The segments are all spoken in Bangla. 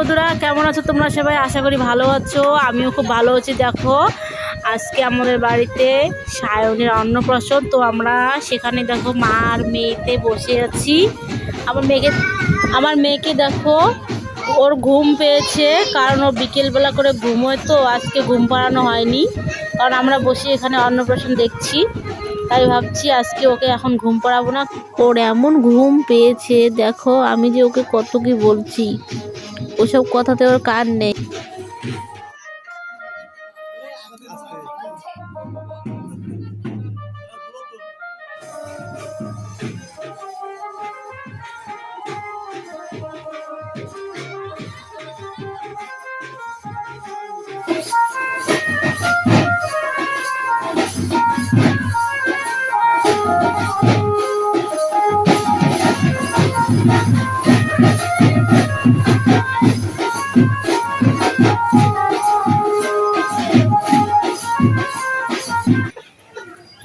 বন্ধুরা, কেমন আছো তোমরা সবাই? আশা করি ভালো আছো। আমিও খুব ভালো আছি, দেখো। আজকে আমাদের বাড়িতে সায়নের অন্নপ্রাশন। তো আমরা সেখানে দেখো মা আর মেয়েতে বসে আছি। আমার মেয়েকে আমার মেয়েকে দেখো, ওর ঘুম পেয়েছে, কারণ ও বিকেলবেলা করে ঘুমোয় তো, আজকে ঘুম পাড়ানো হয়নি। কারণ আমরা বসে এখানে অন্নপ্রাশন দেখছি। তাই ভাবছি আজকে ওকে এখন ঘুম পাড়াবো না। ওর এমন ঘুম পেয়েছে, দেখো, আমি যে ওকে কত কি বলছি। ওসব কথাতে ওর কান নেই।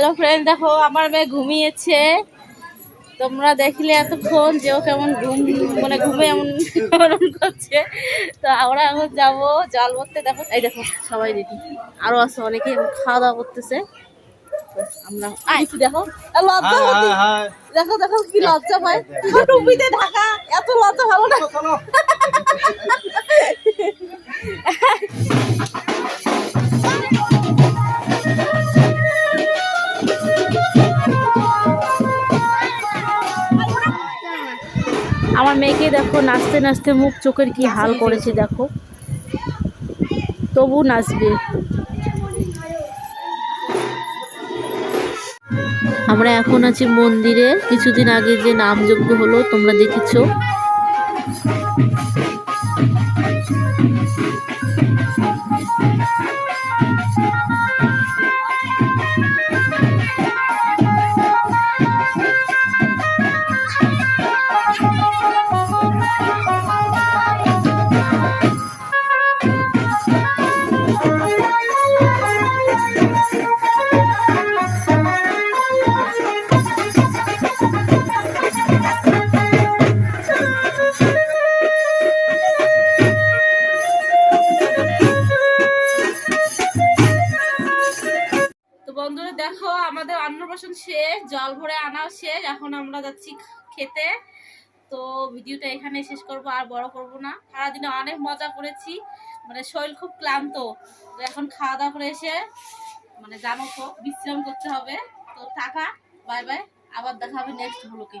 হ্যালো ফ্রেন্ড দেখো আমার মেয়ে ঘুমিয়েছে। তোমরা দেখলে এতক্ষণ যে ও কেমন ঘুম মানে ঘুমে এমন করছে। তো আমরা এখন যাব জল ভরতে। দেখো এই দেখো সবাই রেডি আরও আছে অনেকে খাওয়া দাওয়া করতেছে। আমরা আই দেখো। লজ্জা দেখো দেখো কি লজ্জা পায়। টুপিতে ঢাকা এত লজ্জা ভালো না। আমার মেয়েকে দেখো, নাচতে নাচতে মুখ চোখের কি হাল করেছে দেখো। তবু নাচবে। আমরা এখন আছি মন্দিরে। কিছুদিন আগে যে নামযজ্ঞ হলো, তোমরা দেখেছ। আমাদের অন্নপ্রাশন শেষ, জল ভরে আনাও শেষ। এখন আমরা যাচ্ছি খেতে। তো ভিডিওটা এখানে শেষ করব, আর বড় করব না। সারাদিনে অনেক মজা করেছি। মানে শরীর খুব ক্লান্ত। তো এখন খাওয়া দাওয়া করে এসে মানে জানো তো বিশ্রাম করতে হবে। তো টাকা বাই বাই। আবার দেখা হবে নেক্সট ব্লকে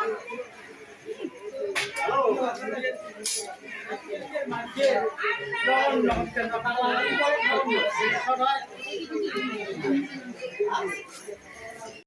Thank you.